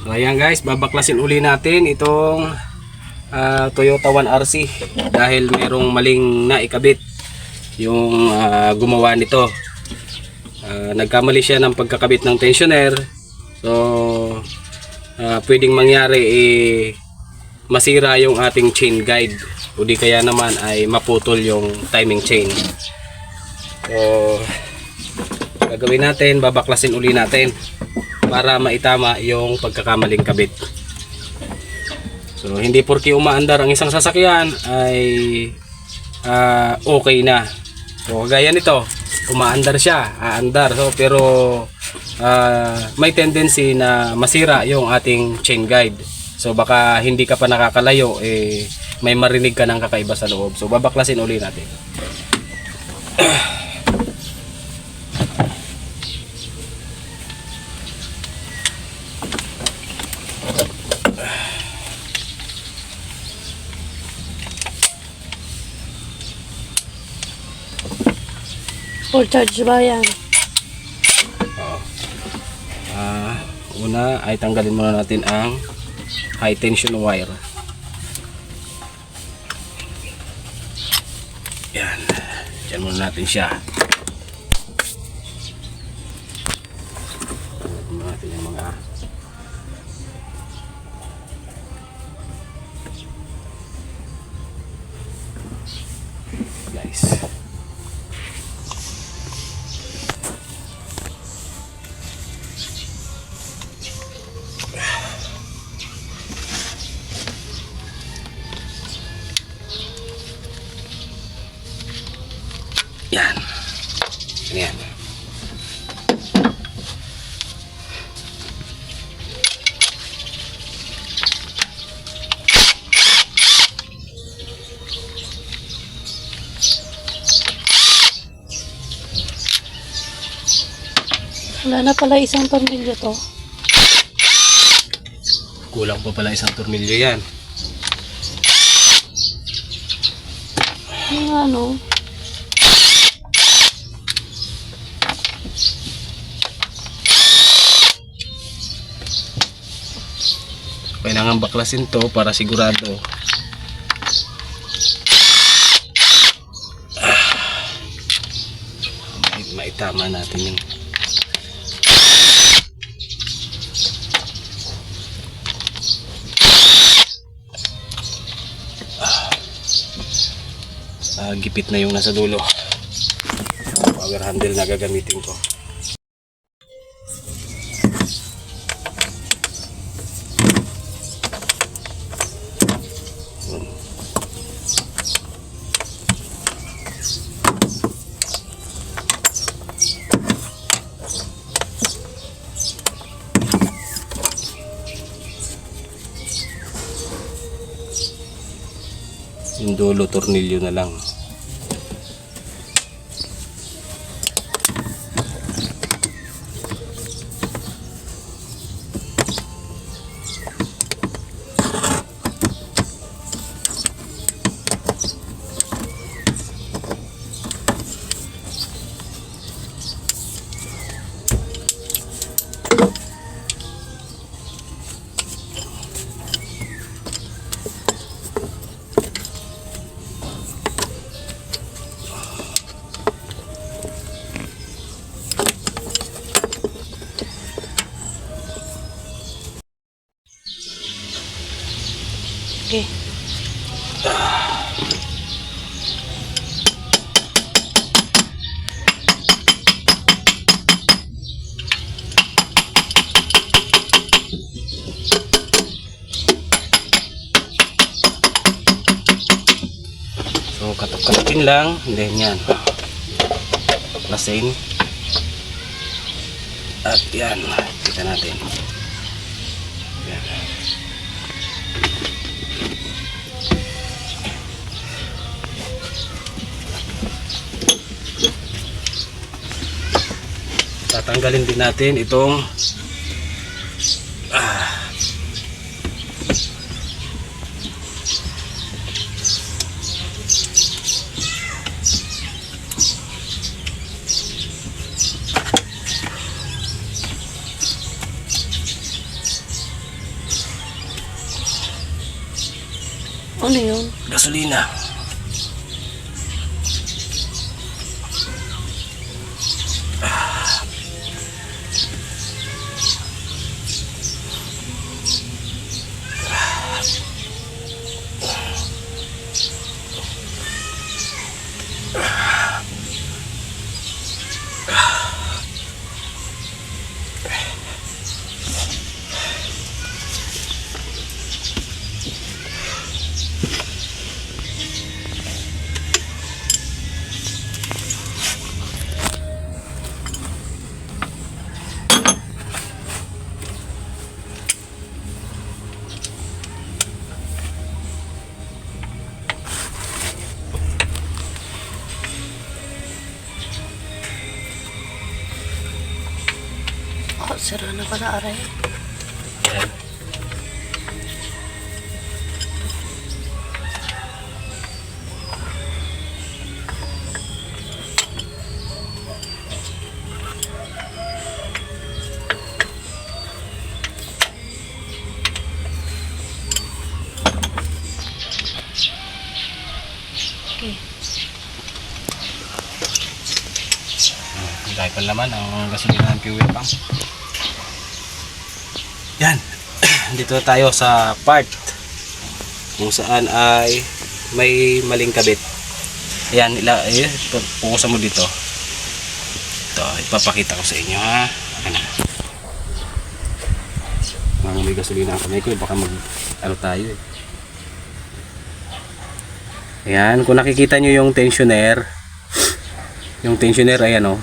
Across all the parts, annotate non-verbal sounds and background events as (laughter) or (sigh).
So ayan guys, babaklasin uli natin itong ah, Toyota 1RC dahil merong maling naikabit yung ah, gumawa nito. Ah, nagkamali siya ng pagkakabit ng tensioner. So ah, pwedeng mangyari eh, masira yung ating chain guide o di kaya naman ay maputol yung timing chain. So gagawin natin, babaklasin uli natin para maitama yung pagkakamaling kabit. So hindi porke umaandar ang isang sasakyan ay ah, okay na. So kagaya nito, umaandar siya, aandar. So pero ah, may tendency na masira yung ating chain guide. So baka hindi ka pa nakakalayo eh may marinig ka ng kakaiba sa loob. So babaklasin uli natin. Full charge ba yan? Ah, una ay tanggalin muna natin ang high tension wire. Yan. Diyan muna natin siya. Yan. Wala na pala isang tornilyo to. Kulang pa pala isang tornilyo yan. Yung ano, Kailangan baklasin to para sigurado. Ah. Maitama natin yung Ah, gipit na yung nasa dulo. Power handle na gagamitin ko. Yung dulo, tornilyo na lang. Okay. So, katok-katokin lang. Then yan. Baklasin. At yan. Kita natin. Yan. tatanggalin din natin itong ah, Ano yun? Gasolina. Sira na pala aray. Yan. Okay. Dahil pa naman ang gasolina ng fuel pump. Dito tayo sa part kung saan ay may maling kabit. Ayan, ila, eh, pukusan mo dito. Ito, ipapakita ko sa inyo ha. Na. Mga may gasolina ang kamay ko, eh, baka mag, ano tayo eh. Ayan, kung nakikita nyo yung tensioner, yung tensioner, ayan o.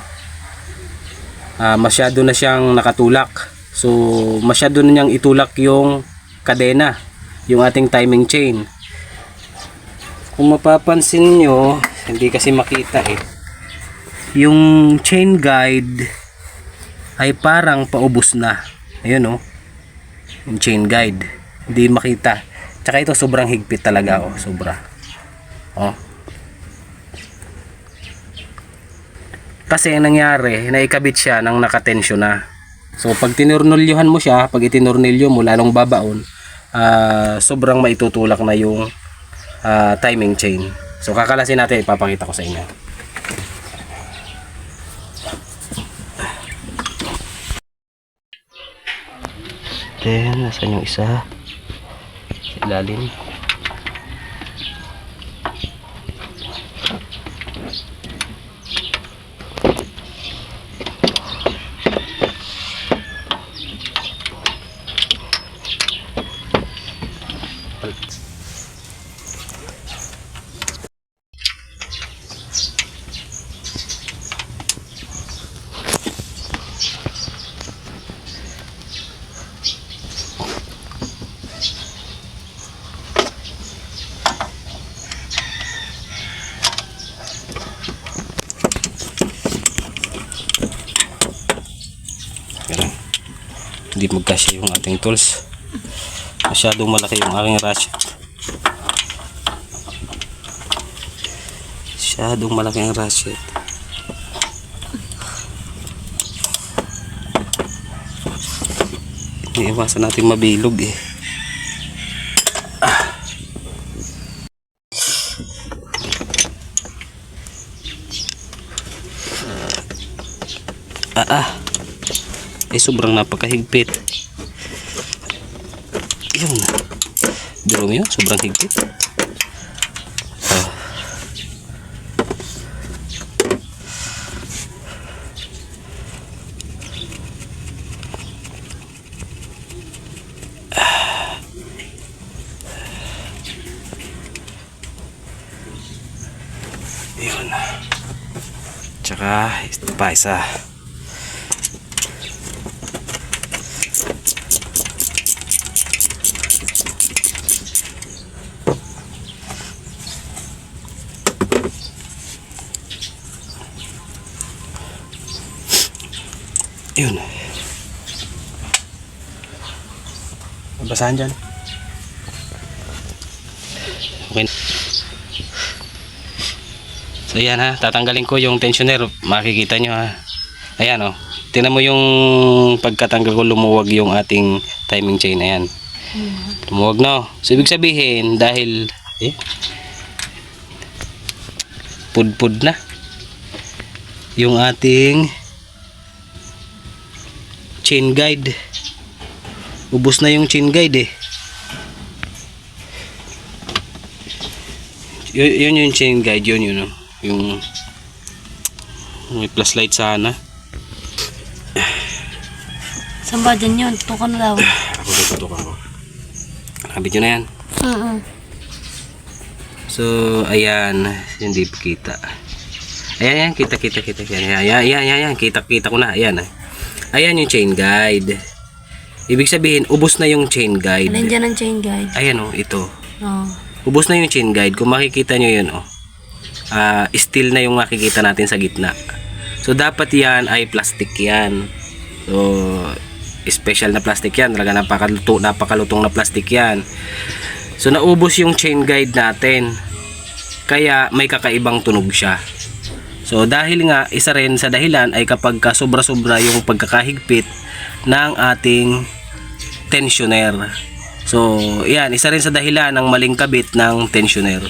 Ah, masyado na siyang nakatulak. So, masyado na niyang itulak yung kadena, yung ating timing chain. Kung mapapansin nyo, hindi kasi makita eh. Yung chain guide ay parang paubos na. Ayun oh. Yung chain guide. Hindi makita. Tsaka ito sobrang higpit talaga oh, sobra. Oh. Kasi ang nangyari, naikabit siya nang nakatensyon na. So pag tinurnulyuhan mo siya, pag itinurnilyo mo lalong babaon, ah, sobrang maitutulak na yung ah, timing chain. So kakalasin natin, ipapakita ko sa inyo. Then, nasan yung isa? Sa ilalim. Hindi magkasya yung ating tools. Masyadong malaki yung aking ratchet. Masyadong malaki ang ratchet. Iiwasan natin mabilog eh. Sobrang napakahigpit. Yun. Biro mo yun, sobrang higpit. Ah. Yun. Tsaka, ito pa isa. Yun. Basahan dyan. Okay. So yan ha, tatanggalin ko yung tensioner. Makikita nyo ha. Ayan o. Oh. Tinan mo yung pagkatanggal ko lumuwag yung ating timing chain. Ayan. Lumuwag no. So ibig sabihin, dahil Eh. Pudpud na. Yung ating chain guide. Ubus na yung chain guide eh. Yun, yun yung chain guide, yun yun. oh. Yung may plus light sana. Saan ba dyan yun? Tukan na daw. (clears throat) Ako tututukan ko. Nakabit nyo na yan. Mm So, ayan. Hindi kita. Ayan, ayan. Kita, kita, kita. Ayan, ayan, ayan, ayan, ayan. Kita, kita ko na. Ayan. ah. Ayan yung chain guide. Ibig sabihin, ubos na yung chain guide. Alin dyan ang chain guide? Ayan oh, ito. Oo. Ubos na yung chain guide. Kung makikita nyo yun, oh. ah steel na yung makikita natin sa gitna. So, dapat yan ay plastic yan. So, special na plastic yan. Talaga napakaluto, napakalutong na plastic yan. So, naubos yung chain guide natin. Kaya, may kakaibang tunog siya. So, dahil nga, isa rin sa dahilan ay kapag ka sobra-sobra yung pagkakahigpit ng ating tensioner. So, yan, isa rin sa dahilan ng maling kabit ng tensioner.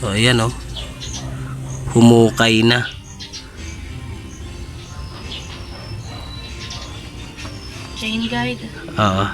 So, ayan oh. Humukay na. Chain guide. Oo.